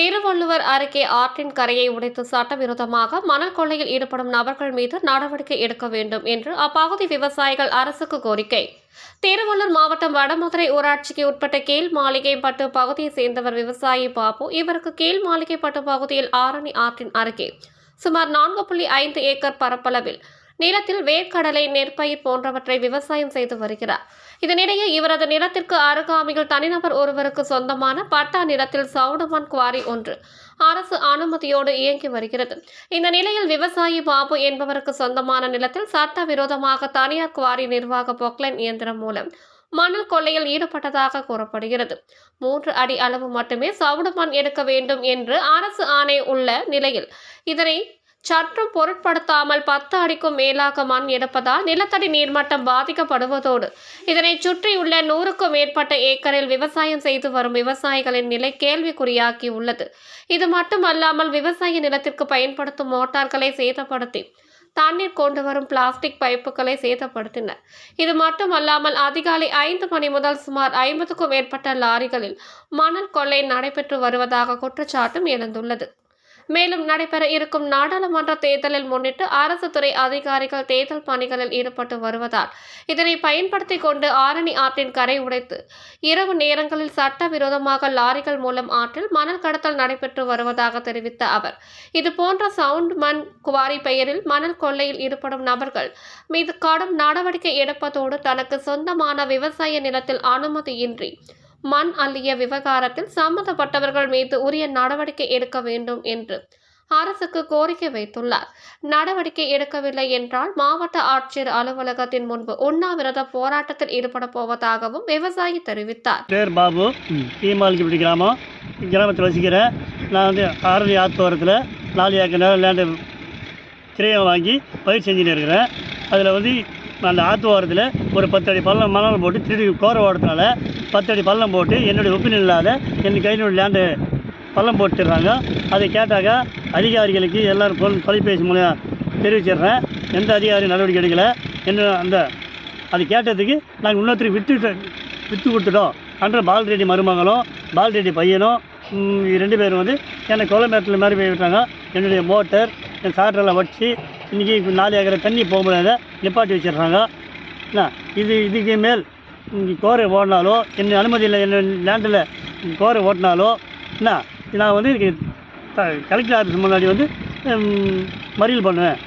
திருவள்ளுவர் அருகே ஆற்றின் கரையை உடைத்து சட்டவிரோதமாக மணல் கொள்ளையில் ஈடுபடும் நபர்கள் மீது நடவடிக்கை எடுக்க வேண்டும் என்று அப்பகுதி விவசாயிகள் அரசுக்கு கோரிக்கை. திருவள்ளூர் மாவட்டம் வடமதுரை ஊராட்சிக்கு உட்பட்ட கீழ் மாளிகைப்பட்டு பகுதியை சேர்ந்தவர் விவசாயி பாபு இவருக்கு கீழ் மாளிகைப்பட்டு பகுதியில் ஆரணி ஆற்றின் அருகே சுமார் நான்கு புள்ளி ஐந்து ஏக்கர் பரப்பளவில் நிலத்தில் வேர்க்கடலை நெற்பயிர் போன்றவற்றை விவசாயம் செய்து வருகிறார். இதனிடையே இவரது நிலத்திற்கு அருகாமையில் தனிநபர் ஒருவருக்கு சொந்தமான பட்டா நிலத்தில் சவுடமான் குவாரி ஒன்று அரசு அனுமதியோடு இயங்கி வருகிறது. இந்த நிலையில் விவசாயி பாபு என்பவருக்கு சொந்தமான நிலத்தில் சட்டவிரோதமாக தனியார் குவாரி நிர்வாக பொக்லைன் இயந்திரம் மூலம் மணல் கொள்ளையில் ஈடுபட்டதாக கூறப்படுகிறது. மூன்று அடி அளவு மட்டுமே சவுடு மண் எடுக்க வேண்டும் என்று அரசு ஆணை உள்ள நிலையில் இதனை சற்றும் பொருட்படுத்தாமல் பத்து அடிக்கும் மேலாக மண் எடுப்பதால் நிலத்தடி நீர்மட்டம் பாதிக்கப்படுவதோடு இதனை சுற்றியுள்ள நூறுக்கும் மேற்பட்ட ஏக்கரில் விவசாயம் செய்து வரும் விவசாயிகளின் நிலை கேள்விக்குறியாகி உள்ளது இது மட்டுமல்லாமல் விவசாய நிலத்திற்கு பயன்படுத்தும் மோட்டார்களை சேதப்படுத்தி தண்ணீர் கொண்டு வரும் பிளாஸ்டிக் பைப்புகளை சேதப்படுத்தினர் இது மட்டுமல்லாமல் அதிகாலை ஐந்து மணி முதல் சுமார் ஐம்பதுக்கும் மேற்பட்ட லாரிகளில் மணல் கொள்ளை நடைபெற்று வருவதாக குற்றச்சாட்டும் எழுந்துள்ளது. மேலும் நடைபெற இருக்கும் நாடாளுமன்ற தேர்தலில் முன்னிட்டு அரசு துறை அதிகாரிகள் தேர்தல் பணிகளில் ஈடுபட்டு வருவதால் இதனை பயன்படுத்தி கொண்டு ஆரணி ஆற்றின் கரை உடைத்து இரவு நேரங்களில் சட்டவிரோதமாக லாரிகள் மூலம் ஆற்றில் மணல் கடத்தல் நடைபெற்று வருவதாக தெரிவித்த அவர். இது போன்ற சவுண்ட் மண் குவாரி பெயரில் மணல் கொள்ளையில் ஈடுபடும் நபர்கள் மீது கடும் நடவடிக்கை எடுப்பதோடு தனக்கு சொந்தமான விவசாய நிலத்தில் அனுமதியின்றி மண் அள்ளிய விவகாரத்தில் சம்பந்தப்பட்டவர்கள் மீது உரிய நடவடிக்கை எடுக்க வேண்டும் என்று அரசுக்கு கோரிக்கை வைத்துள்ளார். நடவடிக்கை எடுக்கவில்லை என்றால் மாவட்ட ஆட்சியர் அலுவலகத்தின் முன்பு உண்ணாவிரத போராட்டத்தில் ஈடுபட போவதாகவும் விவசாயி தெரிவித்தார். பேர் பாபு. தீமாலிக்கப்பட்டி கிராமம். கிராமத்தில் வசிக்கிறேன் நான் வந்து ஆரணி ஆத்தோரத்தில் நாலு ஏக்கர் நிலம் லேண்டு கிரையம் வாங்கி பயிர் செஞ்சுட்டு இருக்கிறேன். அதில் வந்து அந்த ஆற்று ஓரத்தில் ஒரு பத்தடி பள்ளம் மணல் போட்டு திருடி கோர ஓடத்தினால பத்து அடி பள்ளம் போட்டு என்னுடைய ஒப்பீனியன் இல்லாத என் கையினுடைய லேண்டு பள்ளம் போட்டுடுறாங்க. அதை கேட்டாக்கா அதிகாரிகளுக்கு எல்லோரும் ஃபோன் தொலைபேசி மூலம் தெரிவிச்சிடுறேன். எந்த அதிகாரி நடவடிக்கை எடுக்கலை? என்ன அந்த அது கேட்டதுக்கு நாங்கள் இன்னொருத்தருக்கு விற்று விற்று கொடுத்துட்டோம். அன்ற பால்ரெட்டி மருமகளும் பால்ரெட்டி பையனும் ரெண்டு பேரும் வந்து என்னை கொலை மேட்டில் மாதிரி போய் விட்டாங்க. என்னுடைய மோட்டர் என் சாட்டரெல்லாம் வச்சு இன்றைக்கி நாலு ஏக்கரை தண்ணி போக முடியாத நிப்பாட்டி வச்சிடுறாங்க. என்ன? இது இதுக்கு மேல் இங்கே கோரை ஓடினாலோ என்ன அனுமதி இல்லை என்ன லேண்டில் கோரை ஓட்டினாலோ என்ன? நான் வந்து கலெக்டர் ஆஃபீஸ் முன்னாடி வந்து மறியல் பண்ணுவேன்.